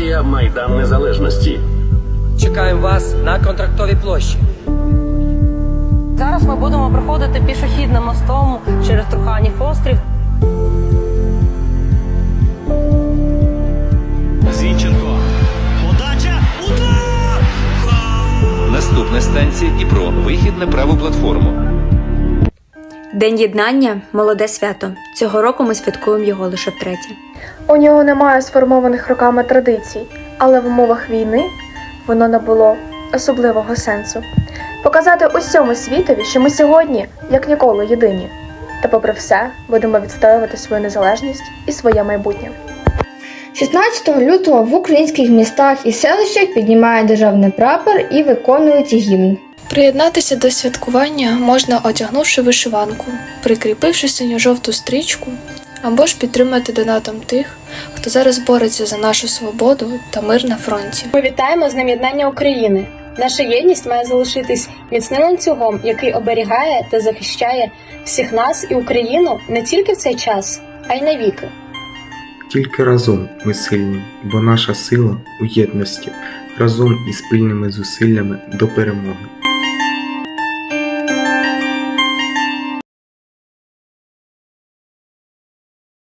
Акція Майдан Незалежності. Чекаємо вас на контрактовій площі. Зараз ми будемо проходити пішохідним мостом через Труханів острів. Зінченко. Подача. Удар! Наступна станція Дніпро. Вихід на праву платформу. День єднання молоде свято. Цього року ми святкуємо його лише втретє. У нього немає сформованих роками традицій, але в умовах війни воно набуло особливого сенсу. Показати усьому світові, що ми сьогодні, як ніколи, єдині. Та, попри все, будемо відстоювати свою незалежність і своє майбутнє. 16 лютого в українських містах і селищах піднімає державний прапор і виконують гімн. Приєднатися до святкування можна одягнувши вишиванку, прикріпивши синьо-жовту стрічку, або ж підтримати донатом тих, хто зараз бореться за нашу свободу та мир на фронті. Ми вітаємо з Днем єднання України. Наша єдність має залишитись міцним ланцюгом, який оберігає та захищає всіх нас і Україну не тільки в цей час, а й навіки. Тільки разом ми сильні, бо наша сила у єдності, разом і спільними зусиллями до перемоги.